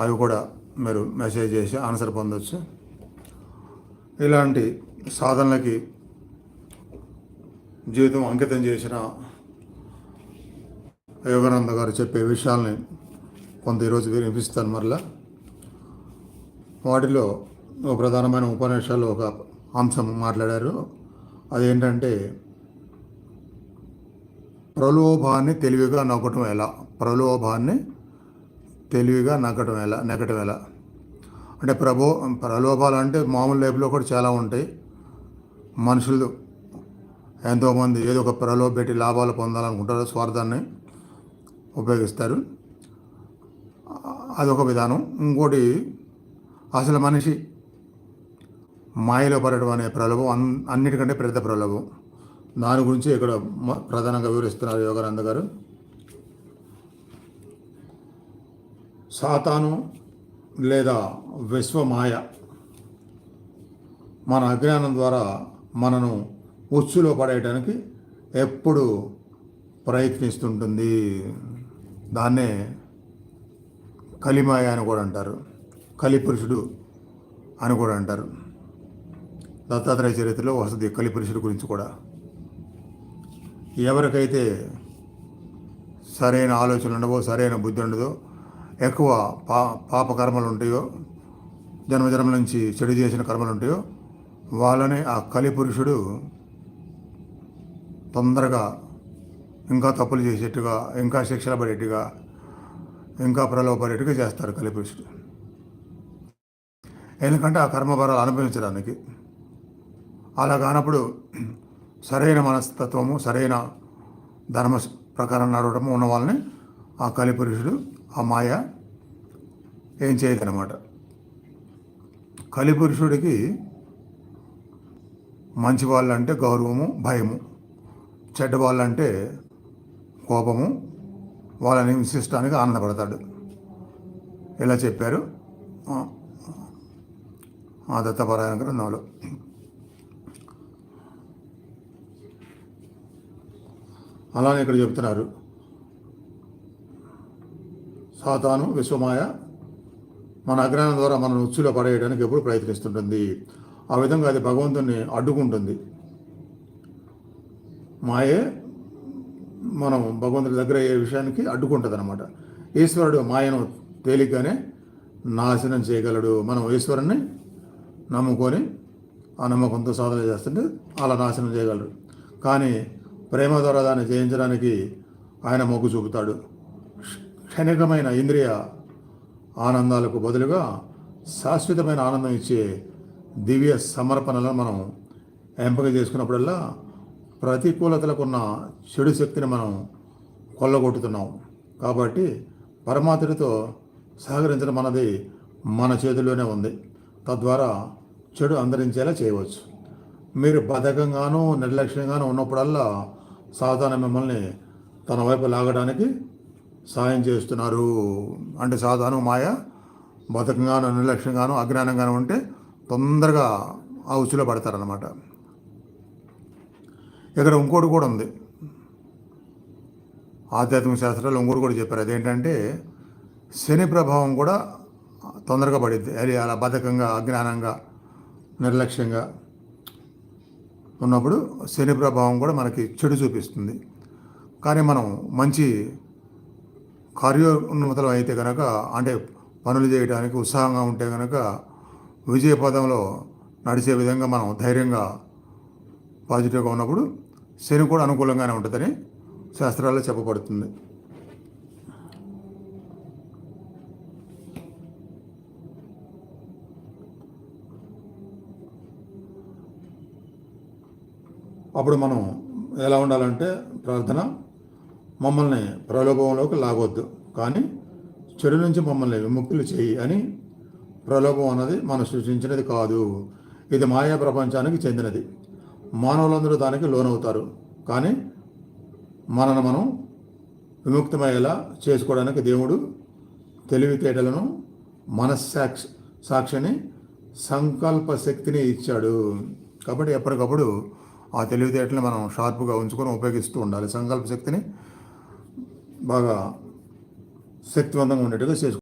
అవి కూడా మీరు మెసేజ్ చేసి ఆన్సర్ పొందొచ్చు. ఇలాంటి సాధనలకి జీవితం అంకితం చేసిన యోగానంద గారు చెప్పే విషయాల్ని కొంత ఈరోజు వినిపిస్తాను మరలా. వాటిలో ఒక ప్రధానమైన ఉపన్యాసాలు ఒక అంశం మాట్లాడారు. అదేంటంటే ప్రలోభాన్ని తెలివిగా నవ్వటం ఎలా? ప్రలోభాన్ని తెలివిగా నగ్గటం ఎలా నెగ్గటం ఎలా? అంటే ప్రభో ప్రలోభాలు అంటే మామూలు లైఫ్లో కూడా చాలా ఉంటాయి. మనుషులు ఎంతోమంది ఏదో ఒక ప్రలోభ పెట్టి లాభాలు పొందాలనుకుంటారు స్వార్థాన్ని ఉపయోగిస్తారు. అదొక విధానం. ఇంకోటి అసలు మనిషి మాయలో పడడం అనే ప్రలోభం అన్ అన్నిటికంటే పెద్ద ప్రలోభం. దాని గురించి ఇక్కడ ప్రధానంగా వివరిస్తున్నారు యోగానంద గారు. సాతాను లేదా విశ్వమాయ మన అజ్ఞానం ద్వారా మనను ఉచ్చులో పడేయడానికి ఎప్పుడు ప్రయత్నిస్తుంటుంది. దాన్నే కలిమాయ అని కూడా అంటారు. కలిపురుషుడు అని కూడా అంటారు. దత్తాత్రేయ చరిత్రలో వసతి కలిపురుషుడు గురించి కూడా. ఎవరికైతే సరైన ఆలోచనలు ఉండవో సరైన బుద్ధి ఉండదో ఎక్కువ పా పాప కర్మలు ఉంటాయో జన్మజన్మల నుంచి చెడు చేసిన కర్మలు ఉంటాయో వాళ్ళని ఆ కలిపురుషుడు తొందరగా ఇంకా తప్పులు చేసేట్టుగా ఇంకా శిక్షలు పడేట్టుగా ఇంకా ప్రలోభపడేట్టుగా చేస్తారు కలిపురుషుడు ఎందుకంటే ఆ కర్మభారాలు అనుభవించడానికి. అలా కానప్పుడు సరైన మనస్తత్వము సరైన ధర్మ ప్రకారం నడవడము ఉన్న వాళ్ళని ఆ కలిపురుషుడు ఆ మాయ ఏం చేయదనమాట కలిపురుషుడికి మంచి వాళ్ళంటే గౌరవము భయము. చెడ్డ వాళ్ళంటే కోపము. వాళ్ళని హింసిస్తానికి ఆనందపడతాడు. ఇలా చెప్పారు? ఆ- ఆ దత్తపరాయణ గ్రంథంలో. అలానే ఇక్కడ చెప్తున్నారు. సాతాను విశ్వమాయ మన అజ్ఞానం ద్వారా మనం ఉచ్చులో పడేయడానికి ఎప్పుడు ప్రయత్నిస్తుంటుంది. ఆ విధంగా అది భగవంతుని అడ్డుకుంటుంది. మాయే మనం భగవంతుడి దగ్గర అయ్యే విషయానికి అడ్డుకుంటుంది అనమాట ఈశ్వరుడు మాయను తేలిగ్గానే నాశనం చేయగలడు. మనం ఈశ్వరుని నమ్ముకొని ఆ నమ్మకంతో సాధన చేస్తుంటే అలా నాశనం చేయగలడు. కానీ ప్రేమ ద్వారా దాన్ని జయించడానికి ఆయన మొగ్గు చూపుతాడు. క్షణికమైన ఇంద్రియ ఆనందాలకు బదులుగా శాశ్వతమైన ఆనందం ఇచ్చే దివ్య సమర్పణలను మనం ఎంపిక చేసుకున్నప్పుడల్లా ప్రతికూలతలకున్న చెడు శక్తిని మనం కొల్లగొట్టుతున్నాం. కాబట్టి పరమాత్మతో సహకరించడం అన్నది మన చేతుల్లోనే ఉంది. తద్వారా చెడు అంతరించేలా చేయవచ్చు. మీరు బద్ధకంగానూ నిర్లక్ష్యంగానూ ఉన్నప్పుడల్లా సాధారణ మిమ్మల్ని తన వైపు లాగడానికి సాయం చేస్తున్నారు. అంటే సాధారణ మాయ బతకంగాను నిర్లక్ష్యంగాను అజ్ఞానంగాను ఉంటే తొందరగా ఆ ఉచ్చులో పడతారనమాట ఇక్కడ ఇంకోటి కూడా ఉంది. ఆధ్యాత్మిక శాస్త్రాలు ఇంకోటి కూడా చెప్పారు. అదేంటంటే శని ప్రభావం కూడా తొందరగా పడిద్ది. అది అలా బద్ధకంగా అజ్ఞానంగా నిర్లక్ష్యంగా ఉన్నప్పుడు శని ప్రభావం కూడా మనకి చెడు చూపిస్తుంది. కానీ మనం మంచి కార్యోన్నతలు అయితే కనుక అంటే పనులు చేయడానికి ఉత్సాహంగా ఉంటే కనుక విజయ పదంలో నడిచే విధంగా మనం ధైర్యంగా పాజిటివ్గా ఉన్నప్పుడు శని కూడా అనుకూలంగానే ఉంటుందని శాస్త్రాల్లో చెప్పబడుతుంది. అప్పుడు మనం ఎలా ఉండాలంటే ప్రార్థన మమ్మల్ని ప్రలోభంలోకి లాగొద్దు. కానీ చెడు నుంచి మమ్మల్ని విముక్తులు చేయి అని ప్రలోభం అన్నది మనం సృష్టించినది కాదు. ఇది మాయా ప్రపంచానికి చెందినది. మానవులందరూ దానికి లోనవుతారు. కానీ మనను మనం విముక్తమయ్యేలా చేసుకోవడానికి దేవుడు తెలివితేటలను మనస్సాక్షి సాక్షిని సంకల్ప శక్తిని ఇచ్చాడు. కాబట్టి ఎప్పటికప్పుడు ఆ తెలివితేటలను మనం షార్ప్గా ఉంచుకొని ఉపయోగిస్తూ ఉండాలి. సంకల్ప శక్తిని బాగా శక్తివంతంగా ఉండేట్టుగా చేసుకోవాలి